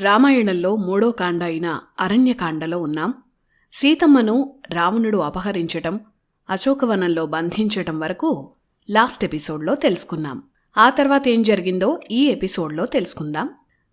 రామాయణంలో మూడో కాండ అయిన అరణ్యకాండలో ఉన్నాం. సీతమ్మను రావణుడు అపహరించటం అశోకవనంలో బంధించటం వరకు లాస్ట్ ఎపిసోడ్లో తెలుసుకున్నాం. ఆ తర్వాత ఏం జరిగిందో ఈ ఎపిసోడ్లో తెలుసుకుందాం.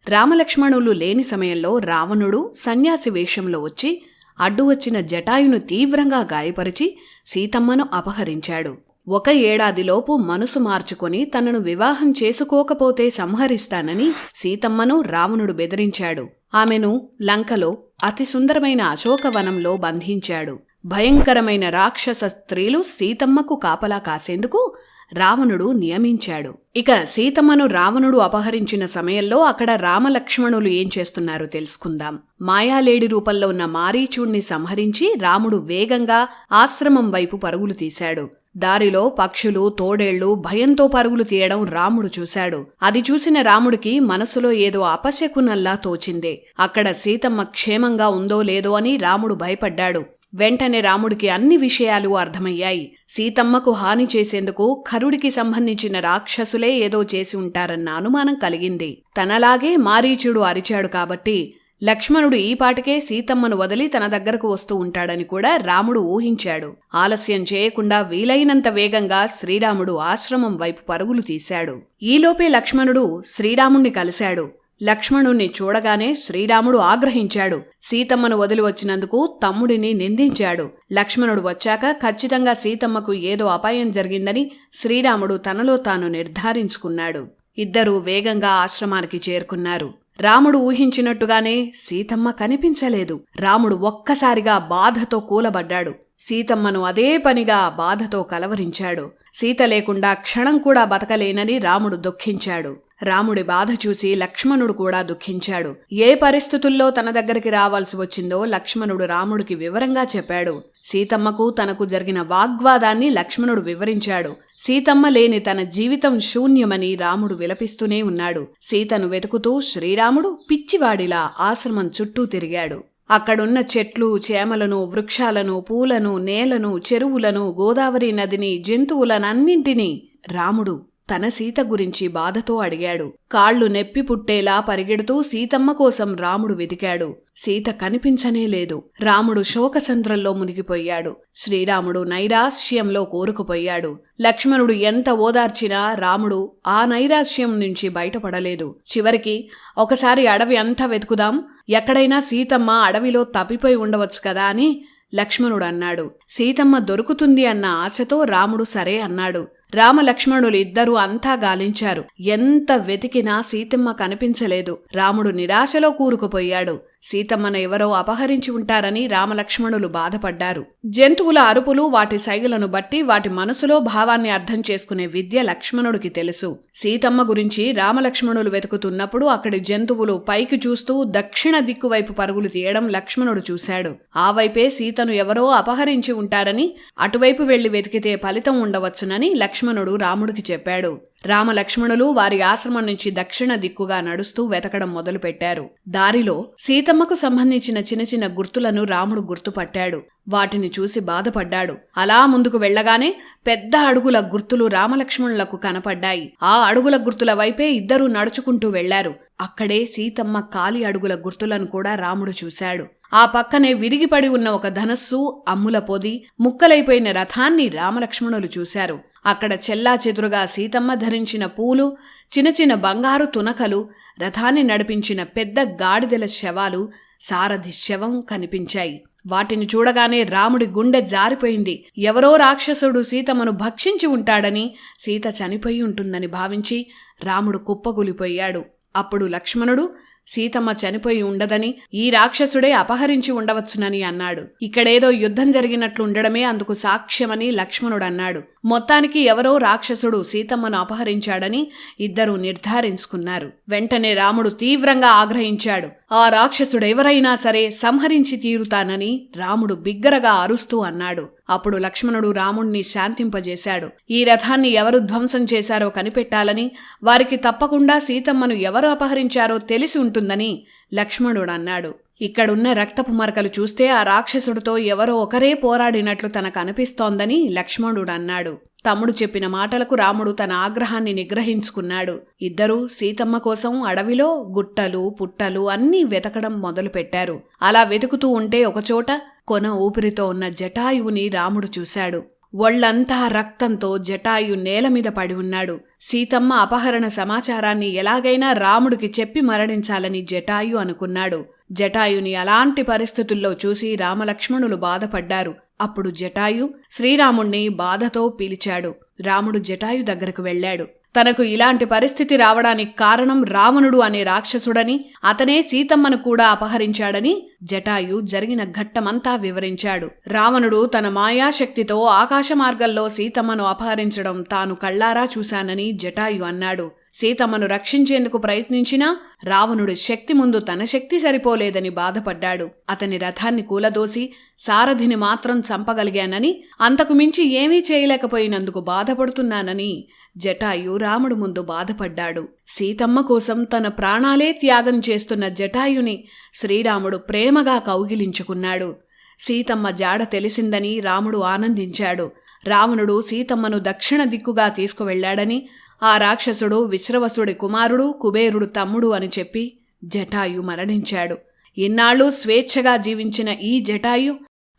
రామలక్ష్మణులు లేని సమయంలో రావణుడు సన్యాసి వేషంలో వచ్చి అడ్డు వచ్చిన జటాయును తీవ్రంగా గాయపరిచి సీతమ్మను అపహరించాడు. ఒక ఏడాదిలోపు మనసు మార్చుకొని తనను వివాహం చేసుకోకపోతే సంహరిస్తానని సీతమ్మను రావణుడు బెదిరించాడు. ఆమెను లంకలో అతి సుందరమైన అశోకవనంలో బంధించాడు. భయంకరమైన రాక్షస స్త్రీలు సీతమ్మకు కాపలా కాసేందుకు రావణుడు నియమించాడు. ఇక సీతమ్మను రావణుడు అపహరించిన సమయంలో అక్కడ రామలక్ష్మణులు ఏం చేస్తున్నారో తెలుసుకుందాం. మాయాలేడి రూపంలో ఉన్న మారీచుణ్ణి సంహరించి రాముడు వేగంగా ఆశ్రమం వైపు పరుగులు తీశాడు. దారిలో పక్షులు తోడేళ్ళు భయంతో పరుగులు తీయడం రాముడు చూశాడు. అది చూసిన రాముడికి మనసులో ఏదో అపశకునల్లా తోచిందే. అక్కడ సీతమ్మ క్షేమంగా ఉందో లేదో అని రాముడు భయపడ్డాడు. వెంటనే రాముడికి అన్ని విషయాలు అర్థమయ్యాయి. సీతమ్మకు హాని చేసేందుకు ఖరుడికి సంబంధించిన రాక్షసులే ఏదో చేసి ఉంటారన్న అనుమానం కలిగింది. తనలాగే మారీచుడు అరిచాడు కాబట్టి లక్ష్మణుడు ఈ పాటికే సీతమ్మను వదిలి తన దగ్గరకు వస్తూ ఉంటాడని కూడా రాముడు ఊహించాడు. ఆలస్యం చేయకుండా వీలైనంత వేగంగా శ్రీరాముడు ఆశ్రమం వైపు పరుగులు తీశాడు. ఈలోపే లక్ష్మణుడు శ్రీరాముణ్ణి కలిశాడు. లక్ష్మణుణ్ణి చూడగానే శ్రీరాముడు ఆగ్రహించాడు. సీతమ్మను వదిలి వచ్చినందుకు తమ్ముడిని నిందించాడు. లక్ష్మణుడు వచ్చాక ఖచ్చితంగా సీతమ్మకు ఏదో అపాయం జరిగిందని శ్రీరాముడు తనలో తాను నిర్ధారించుకున్నాడు. ఇద్దరూ వేగంగా ఆశ్రమానికి చేరుకున్నారు. రాముడు ఊహించినట్టుగానే సీతమ్మ కనిపించలేదు. రాముడు ఒక్కసారిగా బాధతో కూలబడ్డాడు. సీతమ్మను అదే పనిగా బాధతో కలవరించాడు. సీత లేకుండా క్షణం కూడా బతకలేనని రాముడు దుఃఖించాడు. రాముడి బాధ చూసి లక్ష్మణుడు కూడా దుఃఖించాడు. ఏ పరిస్థితుల్లో తన దగ్గరికి రావాల్సి వచ్చిందో లక్ష్మణుడు రాముడికి వివరంగా చెప్పాడు. సీతమ్మకు తనకు జరిగిన వాగ్వాదాన్ని లక్ష్మణుడు వివరించాడు. సీతమ్మ లేని తన జీవితం శూన్యమని రాముడు విలపిస్తూనే ఉన్నాడు. సీతను వెతుకుతూ శ్రీరాముడు పిచ్చివాడిలా ఆశ్రమం చుట్టూ తిరిగాడు. అక్కడున్న చెట్లు చేమలను వృక్షాలను పూలను నేలను చెరువులను గోదావరి నదిని జంతువులనన్నింటినీ రాముడు తన సీత గురించి బాధతో అడిగాడు. కాళ్ళు నెప్పి పుట్టేలా పరిగెడుతూ సీతమ్మ కోసం రాముడు వెతికాడు. సీత కనిపించనే లేదు. రాముడు శోకసంద్రంలో మునిగిపోయాడు. శ్రీరాముడు నైరాశ్యంలో కోరుకుపోయాడు. లక్ష్మణుడు ఎంత ఓదార్చినా రాముడు ఆ నైరాశ్యం నుంచి బయటపడలేదు. చివరికి ఒకసారి అడవి అంతా వెతుకుదాం. ఎక్కడైనా సీతమ్మ అడవిలో తప్పిపోయి ఉండవచ్చు కదా అని లక్ష్మణుడు అన్నాడు. సీతమ్మ దొరుకుతుంది అన్న ఆశతో రాముడు సరే అన్నాడు. రామలక్ష్మణులు ఇద్దరూ అంతా గాలించారు. ఎంత వెతికినా సీతమ్మ కనిపించలేదు. రాముడు నిరాశలో కూరుకుపోయాడు. సీతమ్మను ఎవరో అపహరించి ఉంటారని రామలక్ష్మణులు బాధపడ్డారు. జంతువుల అరుపులు వాటి సైగలను బట్టి వాటి మనసులో భావాన్ని అర్థం చేసుకునే విద్య లక్ష్మణుడికి తెలుసు. సీతమ్మ గురించి రామలక్ష్మణులు వెతుకుతున్నప్పుడు అక్కడి జంతువులు పైకి చూస్తూ దక్షిణ దిక్కువైపు పరుగులు తీయడం లక్ష్మణుడు చూశాడు. ఆ వైపే సీతను ఎవరో అపహరించి ఉంటారని అటువైపు వెళ్ళి వెతికితే ఫలితం ఉండవచ్చునని లక్ష్మణుడు రాముడికి చెప్పాడు. రామలక్ష్మణులు వారి ఆశ్రమం నుంచి దక్షిణ దిక్కుగా నడుస్తూ వెతకడం మొదలుపెట్టారు. దారిలో సీతమ్మకు సంబంధించిన చిన్న చిన్న గుర్తులను రాముడు గుర్తుపట్టాడు. వాటిని చూసి బాధపడ్డాడు. అలా ముందుకు వెళ్ళగానే పెద్ద అడుగుల గుర్తులు రామలక్ష్మణులకు కనపడ్డాయి. ఆ అడుగుల గుర్తుల వైపే ఇద్దరూ నడుచుకుంటూ వెళ్ళారు. అక్కడే సీతమ్మ కాలి అడుగుల గుర్తులను కూడా రాముడు చూశాడు. ఆ పక్కనే విరిగిపడి ఉన్న ఒక ధనస్సు అమ్ముల పొది ముక్కలైపోయిన రథాన్ని రామలక్ష్మణులు చూశారు. అక్కడ చెల్లా చెదురుగా సీతమ్మ ధరించిన పూలు చిన్న చిన్న బంగారు తునకలు రథాన్ని నడిపించిన పెద్ద గాడిదల శవాలు సారథి శవం కనిపించాయి. వాటిని చూడగానే రాముడి గుండె జారిపోయింది. ఎవరో రాక్షసుడు సీతమ్మను భక్షించి ఉంటాడని సీత చనిపోయి ఉంటుందని భావించి రాముడు కుప్పగూలిపోయాడు అప్పుడు లక్ష్మణుడు సీతమ్మ చనిపోయి ఉండదని ఈ రాక్షసుడే అపహరించి ఉండవచ్చునని అన్నాడు. ఇక్కడేదో యుద్ధం జరిగినట్లు ఉండడమే అందుకు సాక్ష్యమని లక్ష్మణుడు అన్నాడు మొత్తానికి ఎవరో రాక్షసుడు సీతమ్మను అపహరించాడని ఇద్దరూ నిర్ధారించుకున్నారు. వెంటనే రాముడు తీవ్రంగా ఆగ్రహించాడు. ఆ రాక్షసుడెవరైనా సరే సంహరించి తీరుతానని రాముడు బిగ్గరగా అరుస్తూ అన్నాడు. అప్పుడు లక్ష్మణుడు రాముణ్ణి శాంతింపజేశాడు. ఈ రథాన్ని ఎవరు ధ్వంసం చేశారో కనిపెట్టాలని వారికి తప్పకుండా సీతమ్మను ఎవరు అపహరించారో తెలిసి ఉంటుందని లక్ష్మణుడు అన్నాడు ఇక్కడున్న రక్తపు మరకలు చూస్తే ఆ రాక్షసుడితో ఎవరో ఒకరే పోరాడినట్లు తనకు అనిపిస్తోందని లక్ష్మణుడు అన్నాడు తమ్ముడు చెప్పిన మాటలకు రాముడు తన ఆగ్రహాన్ని నిగ్రహించుకున్నాడు. ఇద్దరూ సీతమ్మ కోసం అడవిలో గుట్టలు పుట్టలు అన్నీ వెతకడం మొదలుపెట్టారు. అలా వెతుకుతూ ఉంటే ఒకచోట కొన ఊపిరితో ఉన్న జటాయువుని రాముడు చూశాడు. ఒళ్ళంతా రక్తంతో జటాయు నేల మీద పడి ఉన్నాడు. సీతమ్మ అపహరణ సమాచారాన్ని ఎలాగైనా రాముడికి చెప్పి మరణించాలని జటాయు అనుకున్నాడు. జటాయుని అలాంటి పరిస్థితుల్లో చూసి రామలక్ష్మణులు బాధపడ్డారు. అప్పుడు జటాయు శ్రీరాముణ్ణి బాధతో పిలిచాడు. రాముడు జటాయు దగ్గరకు వెళ్ళాడు. తనకు ఇలాంటి పరిస్థితి రావడానికి కారణం రావణుడు అనే రాక్షసుడని అతనే సీతమ్మను కూడా అపహరించాడని జటాయు జరిగిన ఘట్టమంతా వివరించాడు. రావణుడు తన మాయాశక్తితో ఆకాశ మార్గంలో సీతమ్మను అపహరించడం తాను కళ్ళారా చూశానని జటాయు అన్నాడు. సీతమ్మను రక్షించేందుకు ప్రయత్నించినా రావణుడి శక్తి ముందు తన శక్తి సరిపోలేదని బాధపడ్డాడు. అతని రథాన్ని కూలదోసి సారథిని మాత్రం చంపగలిగానని అంతకు మించి ఏమీ చేయలేకపోయినందుకు బాధపడుతున్నానని జటాయు రాముడు ముందు బాధపడ్డాడు. సీతమ్మ కోసం తన ప్రాణాలే త్యాగం చేస్తున్న జటాయుని శ్రీరాముడు ప్రేమగా కౌగిలించుకున్నాడు. సీతమ్మ జాడ తెలిసిందని రాముడు ఆనందించాడు. రావణుడు సీతమ్మను దక్షిణ దిక్కుగా తీసుకువెళ్ళాడని ఆ రాక్షసుడు విశ్రవసుడి కుమారుడు కుబేరుడు తమ్ముడు అని చెప్పి జటాయు మరణించాడు. ఇన్నాళ్ళు స్వేచ్ఛగా జీవించిన ఈ జటాయు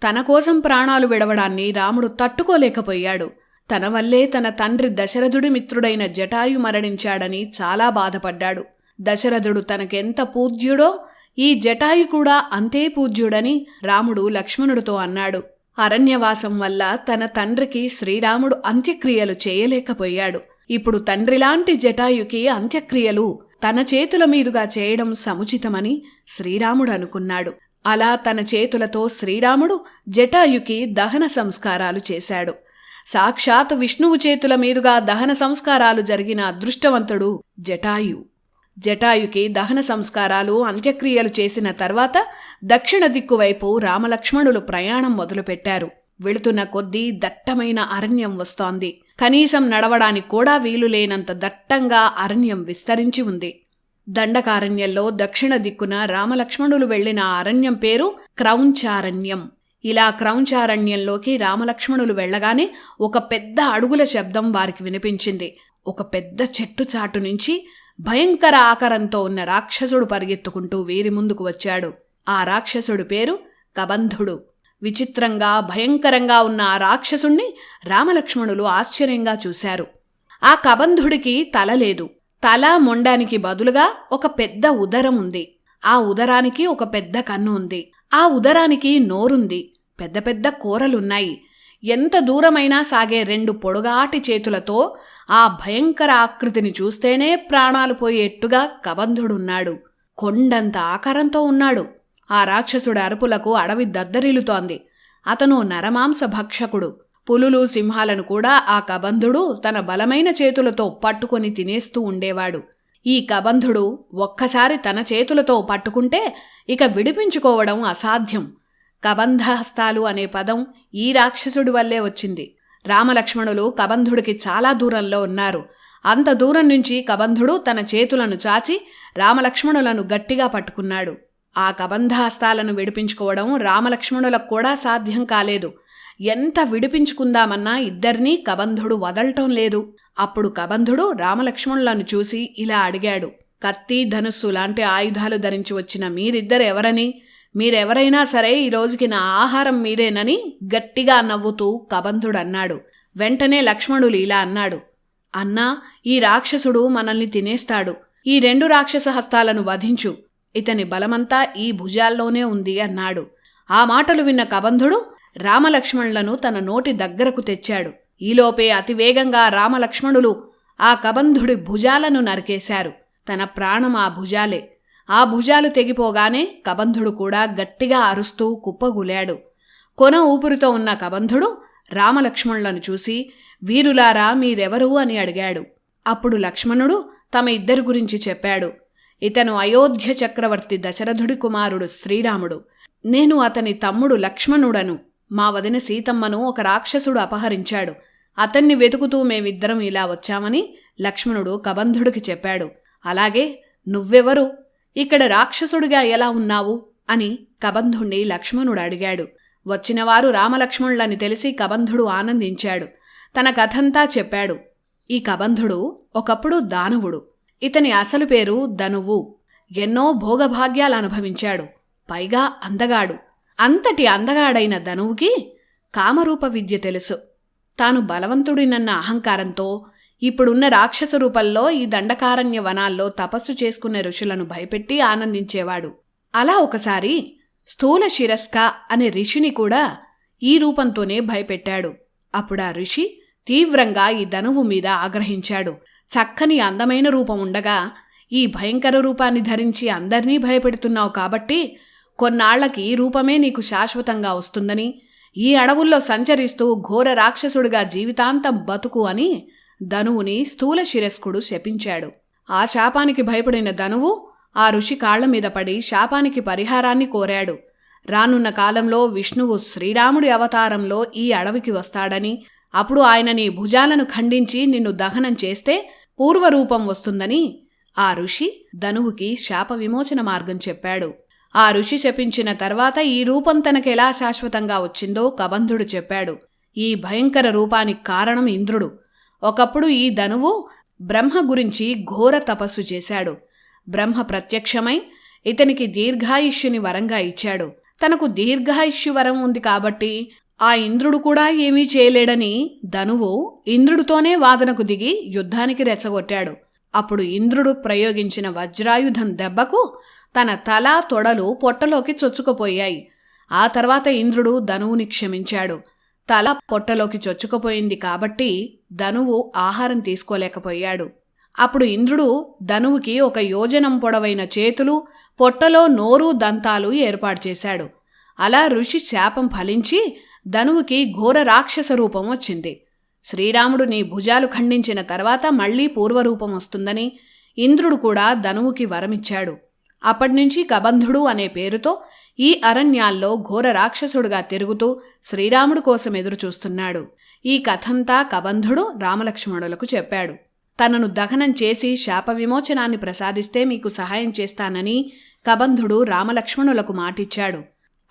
తన కోసం ప్రాణాలు విడవడాన్ని రాముడు తట్టుకోలేకపోయాడు. తన వల్లే తన తండ్రి దశరథుడి మిత్రుడైన జటాయు మరణించాడని చాలా బాధపడ్డాడు. దశరథుడు తనకెంత పూజ్యుడో ఈ జటాయు కూడా అంతే పూజ్యుడని రాముడు లక్ష్మణుడితో అన్నాడు. అరణ్యవాసం వల్ల తన తండ్రికి శ్రీరాముడు అంత్యక్రియలు చేయలేకపోయాడు. ఇప్పుడు తండ్రిలాంటి జటాయుకి అంత్యక్రియలు తన చేతుల మీదుగా చేయడం సముచితమని శ్రీరాముడు అనుకున్నాడు. అలా తన చేతులతో శ్రీరాముడు జటాయుకి దహన సంస్కారాలు చేశాడు. సాక్షాత్ విష్ణువు చేతుల మీదుగా దహన సంస్కారాలు జరిగిన అదృష్టవంతుడు జటాయు. జటాయుకి దహన సంస్కారాలు అంత్యక్రియలు చేసిన తర్వాత దక్షిణ దిక్కువైపు రామలక్ష్మణులు ప్రయాణం మొదలుపెట్టారు. వెళుతున్న కొద్దీ దట్టమైన అరణ్యం వస్తోంది. కనీసం నడవడానికి కూడా వీలులేనంత దట్టంగా అరణ్యం విస్తరించి ఉంది. దండకారణ్యంలో దక్షిణ దిక్కున రామలక్ష్మణులు వెళ్ళిన అరణ్యం పేరు క్రౌంచారణ్యం. ఇలా క్రౌంచారణ్యంలోకి రామలక్ష్మణులు వెళ్ళగానే ఒక పెద్ద అడుగుల శబ్దం వారికి వినిపించింది. ఒక పెద్ద చెట్టు చాటు నుంచి భయంకర ఆకారంతో ఉన్న రాక్షసుడు పరిగెత్తుకుంటూ వీరి ముందుకు వచ్చాడు. ఆ రాక్షసుడు పేరు కబంధుడు. విచిత్రంగా భయంకరంగా ఉన్న ఆ రాక్షసుణ్ణి రామలక్ష్మణులు ఆశ్చర్యంగా చూశారు. ఆ కబంధుడికి తల లేదు. తల మొండానికి బదులుగా ఒక పెద్ద ఉదరం ఉంది. ఆ ఉదరానికి ఒక పెద్ద కన్ను ఉంది. ఆ ఉదరానికి నోరుంది. పెద్ద పెద్ద కూరలున్నాయి. ఎంత దూరమైనా సాగే రెండు పొడుగాటి చేతులతో ఆ భయంకర ఆకృతిని చూస్తేనే ప్రాణాలు పోయేట్టుగా కబంధుడున్నాడు. కొండంత ఆకారంతో ఉన్నాడు. ఆ రాక్షసుడి అరుపులకు అడవి దద్దరిల్లుతోంది. అతను నరమాంస భక్షకుడు. పులులు సింహాలను కూడా ఆ కబంధుడు తన బలమైన చేతులతో పట్టుకొని తినేస్తూ ఉండేవాడు. ఈ కబంధుడు ఒక్కసారి తన చేతులతో పట్టుకుంటే ఇక విడిపించుకోవడం అసాధ్యం. కబంధహస్తాలు అనే పదం ఈ రాక్షసుడి వల్లే వచ్చింది. రామలక్ష్మణులు కబంధుడికి చాలా దూరంలో ఉన్నారు. అంత దూరం నుంచి కబంధుడు తన చేతులను చాచి రామలక్ష్మణులను గట్టిగా పట్టుకున్నాడు. ఆ కబంధహస్తాలను విడిపించుకోవడం రామలక్ష్మణులకు కూడా సాధ్యం కాలేదు. ఎంత విడిపించుకుందామన్నా ఇద్దరినీ కబంధుడు వదలటం లేదు. అప్పుడు కబంధుడు రామలక్ష్మణులను చూసి ఇలా అడిగాడు. కత్తి ధనుస్సు లాంటి ఆయుధాలు ధరించి వచ్చిన మీరిద్దరు ఎవరని మీరెవరైనా సరే ఈ రోజుకి నా ఆహారం మీరేనని గట్టిగా నవ్వుతూ కబంధుడు అన్నాడు వెంటనే లక్ష్మణులు ఇలా అన్నాడు. అన్నా ఈ రాక్షసుడు మనల్ని తినేస్తాడు. ఈ రెండు రాక్షస హస్తాలను వధించు. ఇతని బలమంతా ఈ భుజాల్లోనే ఉంది అన్నాడు. ఆ మాటలు విన్న కబంధుడు రామలక్ష్మణులను తన నోటి దగ్గరకు తెచ్చాడు. ఈలోపే అతివేగంగా రామలక్ష్మణులు ఆ కబంధుడి భుజాలను నరికేశారు. తన ప్రాణం ఆ భుజాలే. ఆ భుజాలు తెగిపోగానే కబంధుడు కూడా గట్టిగా అరుస్తూ కుప్పగూలాడు. కొన ఊపిరితో ఉన్న కబంధుడు రామలక్ష్మణులను చూసి వీరులారా మీరెవరు? అని అడిగాడు. అప్పుడు లక్ష్మణుడు తమ ఇద్దరి గురించి చెప్పాడు. ఇతను అయోధ్య చక్రవర్తి దశరథుడి కుమారుడు శ్రీరాముడు. నేను అతని తమ్ముడు లక్ష్మణుడను. మా వదిన సీతమ్మను ఒక రాక్షసుడు అపహరించాడు. అతన్ని వెతుకుతూ మేమిద్దరం ఇలా వచ్చామని లక్ష్మణుడు కబంధుడికి చెప్పాడు. అలాగే నువ్వెవరు? ఇక్కడ రాక్షసుడిగా ఎలా ఉన్నావు? అని కబంధుణ్ణి లక్ష్మణుడు అడిగాడు. వచ్చినవారు రామలక్ష్మణులని తెలిసి కబంధుడు ఆనందించాడు. తన కథంతా చెప్పాడు. ఈ కబంధుడు ఒకప్పుడు దానవుడు. ఇతని అసలు పేరు ధనువు. ఎన్నో భోగభాగ్యాలు అనుభవించాడు. పైగా అందగాడు. అంతటి అందగాడైన ధనువుకి కామరూప విద్య తెలుసు. తాను బలవంతుడినన్న అహంకారంతో ఇప్పుడున్న రాక్షస రూపంలో ఈ దండకారణ్య వనాల్లో తపస్సు చేసుకునే ఋషులను భయపెట్టి ఆనందించేవాడు. అలా ఒకసారి స్థూల శిరస్క అనే ఋషిని కూడా ఈ రూపంతోనే భయపెట్టాడు. అప్పుడా ఋషి తీవ్రంగా ఈ ధనువు మీద ఆగ్రహించాడు. చక్కని అందమైన రూపం ఉండగా ఈ భయంకర రూపాన్ని ధరించి అందరినీ భయపెడుతున్నావు కాబట్టి కొన్నాళ్ళకి ఈ రూపమే నీకు శాశ్వతంగా వస్తుందని ఈ అడవుల్లో సంచరిస్తూ ఘోర రాక్షసుడిగా జీవితాంతం బతుకు అని ధనువుని స్థూల శిరస్కుడు శపించాడు. ఆ శాపానికి భయపడిన ధనువు ఆ ఋషి కాళ్ళ మీద పడి శాపానికి పరిహారాన్ని కోరాడు. రానున్న కాలంలో విష్ణువు శ్రీరాముడి అవతారంలో ఈ అడవికి వస్తాడని అప్పుడు ఆయన నీ భుజాలను ఖండించి నిన్ను దహనం చేస్తే పూర్వరూపం వస్తుందని ఆ ఋషి ధనువుకి శాప విమోచన మార్గం చెప్పాడు. ఆ ఋషి శపించిన తర్వాత ఈ రూపం తనకెలా శాశ్వతంగా వచ్చిందో కబంధుడు చెప్పాడు. ఈ భయంకర రూపానికి కారణం ఇంద్రుడు. ఒకప్పుడు ఈ ధనువు బ్రహ్మ గురించి ఘోర తపస్సు చేశాడు. బ్రహ్మ ప్రత్యక్షమై ఇతనికి దీర్ఘాయుష్యుని వరంగా ఇచ్చాడు. తనకు దీర్ఘాయుష్యు వరం ఉంది కాబట్టి ఆ ఇంద్రుడు కూడా ఏమీ చేయలేడని ధనువు ఇంద్రుడితోనే వాదనకు దిగి యుద్ధానికి రెచ్చగొట్టాడు. అప్పుడు ఇంద్రుడు ప్రయోగించిన వజ్రాయుధం దెబ్బకు తన తల తొడలు పొట్టలోకి చొచ్చుకుపోయాయి. ఆ తర్వాత ఇంద్రుడు ధనువుని క్షమించాడు. తల పొట్టలోకి చొచ్చుకుపోయింది కాబట్టి ధనువు ఆహారం తీసుకోలేకపోయాడు. అప్పుడు ఇంద్రుడు ధనువుకి ఒక యోజనం పొడవైన చేతులు పొట్టలో నోరు దంతాలు ఏర్పాటు చేశాడు. అలా ఋషి శాపం ఫలించి ధనువుకి ఘోర రాక్షస రూపం వచ్చింది. శ్రీరాముడు నీ భుజాలు ఖండించిన తర్వాత మళ్ళీ పూర్వరూపం వస్తుందని ఇంద్రుడు కూడా ధనువుకి వరమిచ్చాడు. అప్పటినుంచి కబంధుడు అనే పేరుతో ఈ అరణ్యాల్లో ఘోర రాక్షసుడుగా తిరుగుతూ శ్రీరాముడు కోసం ఎదురుచూస్తున్నాడు. ఈ కథంతా కబంధుడు రామలక్ష్మణులకు చెప్పాడు. తనను దహనం చేసి శాప విమోచనాన్ని ప్రసాదిస్తే మీకు సహాయం చేస్తానని కబంధుడు రామలక్ష్మణులకు మాటిచ్చాడు.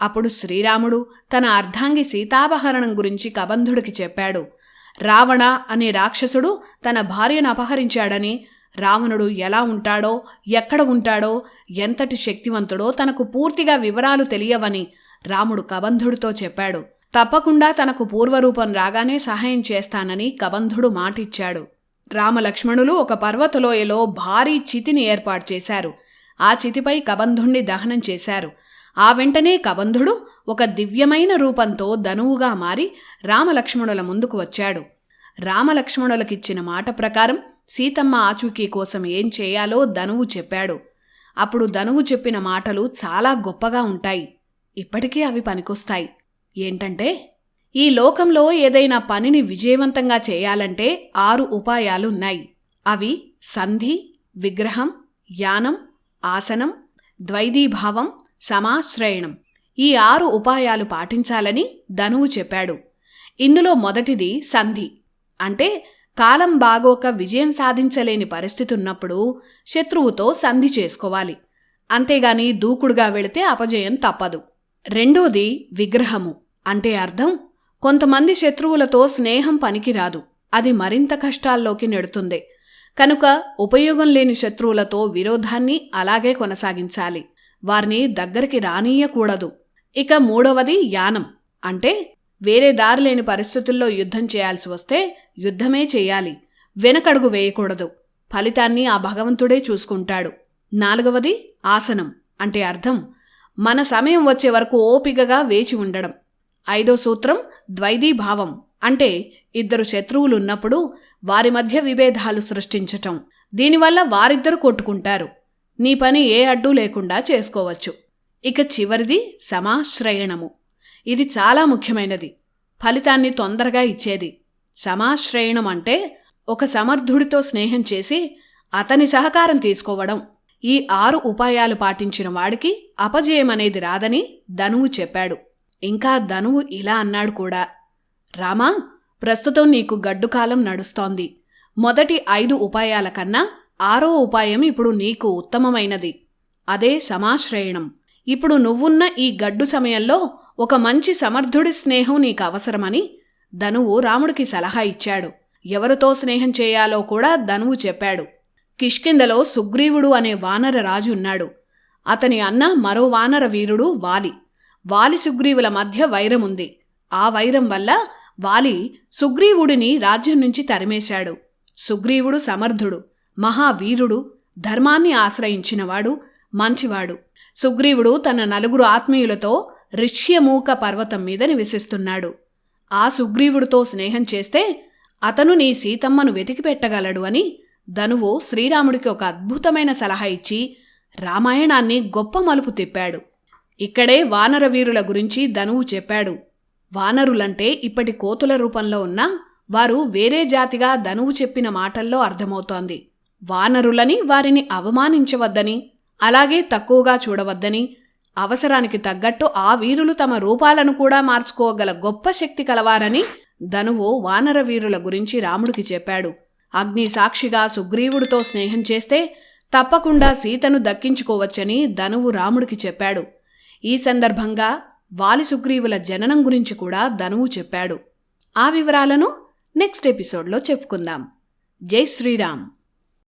అప్పుడు శ్రీరాముడు తన అర్ధాంగి సీతాపహరణం గురించి కబంధుడికి చెప్పాడు. రావణ అనే రాక్షసుడు తన భార్యను అపహరించాడని రావణుడు ఎలా ఉంటాడో ఎక్కడ ఉంటాడో ఎంతటి శక్తివంతుడో తనకు పూర్తిగా వివరాలు తెలియవని రాముడు కబంధుడితో చెప్పాడు. తప్పకుండా తనకు పూర్వరూపం రాగానే సహాయం చేస్తానని కబంధుడు మాటిచ్చాడు. రామలక్ష్మణులు ఒక పర్వతలోయలో భారీ చితిని ఏర్పాటు చేశారు. ఆ చితిపై కబంధుణ్ణి దహనం చేశారు. ఆ వెంటనే కబంధుడు ఒక దివ్యమైన రూపంతో ధనువుగా మారి రామలక్ష్మణుల ముందుకు వచ్చాడు. రామలక్ష్మణులకిచ్చిన మాట ప్రకారం సీతమ్మ ఆచూకీ కోసం ఏం చేయాలో ధనువు చెప్పాడు. అప్పుడు ధనువు చెప్పిన మాటలు చాలా గొప్పగా ఉంటాయి. ఇప్పటికీ అవి పనికొస్తాయి. ఏంటంటే ఈ లోకంలో ఏదైనా పనిని విజయవంతంగా చేయాలంటే ఆరు ఉపాయాలున్నాయి. అవి సంధి విగ్రహం యానం ఆసనం ద్వైదీభావం సమాశ్రయణం ఈ ఆరు ఉపాయాలు పాటించాలని ధనువు చెప్పాడు. ఇందులో మొదటిది సంధి. అంటే కాలం బాగోక విజయం సాధించలేని పరిస్థితి ఉన్నప్పుడు శత్రువుతో సంధి చేసుకోవాలి. అంతేగాని దూకుడుగా వెళితే అపజయం తప్పదు. రెండోది విగ్రహము. అంటే అర్థం? కొంతమంది శత్రువులతో స్నేహం పనికిరాదు. అది మరింత కష్టాల్లోకి నెడుతుంది. కనుక ఉపయోగం లేని శత్రువులతో విరోధాన్ని అలాగే కొనసాగించాలి. వారిని దగ్గరికి రానీయకూడదు. ఇక మూడవది యానం. అంటే వేరే దారి లేని పరిస్థితుల్లో యుద్ధం చేయాల్సి వస్తే యుద్ధమే చేయాలి. వెనకడుగు వేయకూడదు. ఫలితాన్ని ఆ భగవంతుడే చూసుకుంటాడు. నాలుగవది ఆసనం. అంటే అర్థం? మన సమయం వచ్చే వరకు ఓపికగా వేచి ఉండడం. ఐదో సూత్రం ద్వైదీభావం అంటే ఇద్దరు శత్రువులున్నప్పుడు వారి మధ్య విభేదాలు సృష్టించటం. దీనివల్ల వారిద్దరు కొట్టుకుంటారు. నీ పని ఏ అడ్డు లేకుండా చేసుకోవచ్చు. ఇక చివరిది సమాశ్రయణము. ఇది చాలా ముఖ్యమైనది. ఫలితాన్ని తొందరగా ఇచ్చేది. సమాశ్రయణం అంటే ఒక సమర్థుడితో స్నేహం చేసి అతని సహకారం తీసుకోవడం. ఈ ఆరు ఉపాయాలు పాటించిన వాడికి అపజయం అనేది రాదని ధనువు చెప్పాడు. ఇంకా ధనువు ఇలా అన్నాడు కూడా. రామా ప్రస్తుతం నీకు గడ్డుకాలం నడుస్తోంది. మొదటి ఐదు ఉపాయాల కన్నా ఆరో ఉపాయం ఇప్పుడు నీకు ఉత్తమమైనది. అదే సమాశ్రయణం. ఇప్పుడు నువ్వున్న ఈ గడ్డు సమయంలో ఒక మంచి సమర్థుడి స్నేహం నీకు అవసరమని ధనువు రాముడికి సలహా ఇచ్చాడు. ఎవరితో స్నేహం చేయాలో కూడా ధనువు చెప్పాడు. కిష్కిందలో సుగ్రీవుడు అనే వానర రాజు ఉన్నాడు. అతని అన్న మరో వానర వీరుడు వాలి. వాలి సుగ్రీవుల మధ్య వైరముంది ఆ వైరం వల్ల వాలి సుగ్రీవుడిని రాజ్యం నుంచి తరిమేశాడు. సుగ్రీవుడు సమర్థుడు మహావీరుడు ధర్మాన్ని ఆశ్రయించినవాడు మంచివాడు. సుగ్రీవుడు తన నలుగురు ఆత్మీయులతో ఋష్యమూక పర్వతం మీద నివసిస్తున్నాడు. ఆ సుగ్రీవుడితో స్నేహం చేస్తే అతను నీ సీతమ్మను వెతికి పెట్టగలడు అని ధనువు శ్రీరాముడికి ఒక అద్భుతమైన సలహా ఇచ్చి రామాయణాన్ని గొప్ప మలుపు తిప్పాడు. ఇక్కడే వానర వీరుల గురించి ధనువు చెప్పాడు. వానరులంటే ఇప్పటి కోతుల రూపంలో ఉన్న వారు వేరే జాతిగా ధనువు చెప్పిన మాటల్లో అర్థమవుతోంది. వానరులని వారిని అవమానించవద్దని అలాగే తక్కువగా చూడవద్దని అవసరానికి తగ్గట్టు ఆ వీరులు తమ రూపాలను కూడా మార్చుకోగల గొప్ప శక్తి కలవారని ధనువు వానర వీరుల గురించి రాముడికి చెప్పాడు. అగ్ని సాక్షిగా సుగ్రీవుడితో స్నేహం చేస్తే తప్పకుండా సీతను దక్కించుకోవచ్చని ధనువు రాముడికి చెప్పాడు. ఈ సందర్భంగా వాలి సుగ్రీవుల జననం గురించి కూడా ధనువు చెప్పాడు. ఆ వివరాలను నెక్స్ట్ ఎపిసోడ్లో చెప్పుకుందాం. జై శ్రీరామ్.